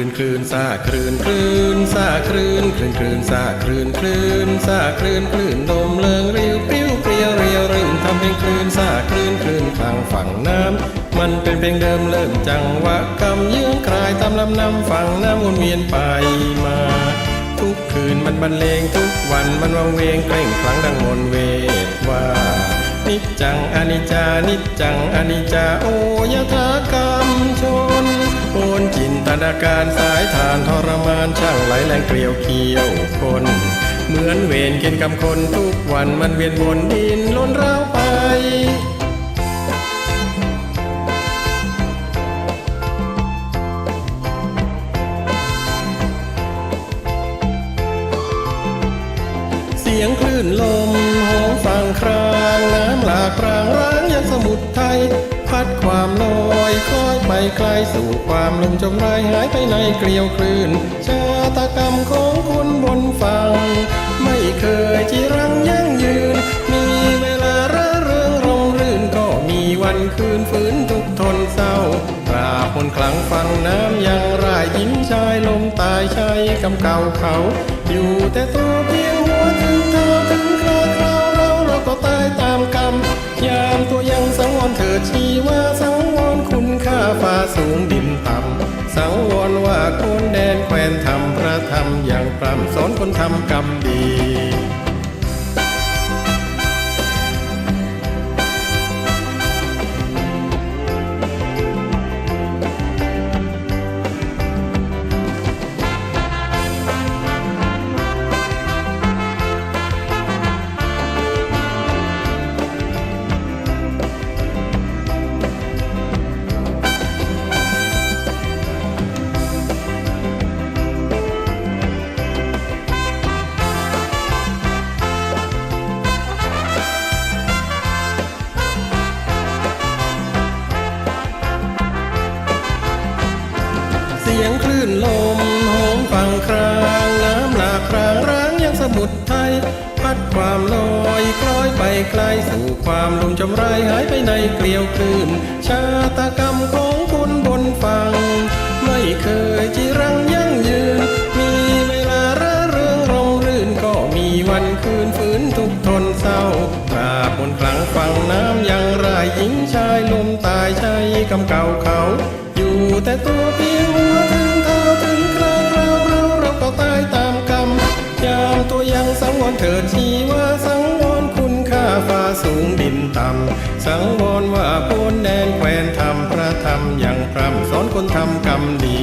ลื่นคลื่นซาคลื่นคลื่นซาคลื่นคลื่นคลื่นซาคลื่นคลื่นซาคลื่นคลื่นลมเลิงริ้วปริ้วเปรี้ยวเรียวรื่นทำเพลงคลื่นซาคลื่นคลื่นกลางฝั่งน้ำมันเป็นเพลงเดิมเริ่มจังหวะกำยืงคลายตามลำน้ำฝั่งน้ำวนเวียนไปมา ทุกคืนมันบรรเลงทุกวันมันวังเวงเกร่งครั้งดังมนเวทว่านิจจังอนิจจานิจจังอนิจจาโอยถากรรมชนโอ นจินาการสายทานทรมานช่างไหลแรงเกลียวเคียวคน เหมือนเวรเกณฑ์กรรมคนทุกวันมันเวียนวนดินล้นร้าวไปเสียงคลื่นลม ใคล้สู่ความลมจมไรหายไปในเกลียวคลื่นชาตากรรมของคุณบนฝั่งไม่เคยจีรังยั่งยืน มีเวลาระเริงร่มรื่นก็มีวันคืนฝืนทุกทนเศร้าราบนคลังฟังน้ำยังรายหญิงชายลมตายชายกำเก่าเขา อยู่แต่ตัวเพียงหัวถึงเท้าถึงครา ต่ำสังวรว่าคนแดนแควนทำพระธรรมอย่างปรำสอนคนทำกรรมดีางยังสมุทรไทย พัดความลอยคล้อยไปไกลสู่ความลมจมไรหายไปในเกลียวคลื่น ชาตกรรมของคุณบนฝั่ง ไม่เคยจีรังยั่งยืน มีเวลาระเริงร่มรื่นก็มีวันคืนฝืนทุกทนเศร้าตราบบนคลังฝั่งน้ำยังรายหญิงชายลมตายชายกำเก่าเขา อยู่แต่ตัวพี รเถิดชีว่าสังวรคุณค่าฟ้าสูงดินต่ำ สังวรว่าพ้นแดนแควนทำพระธรรมอย่างพร่ำสอนคนทำกรรมดี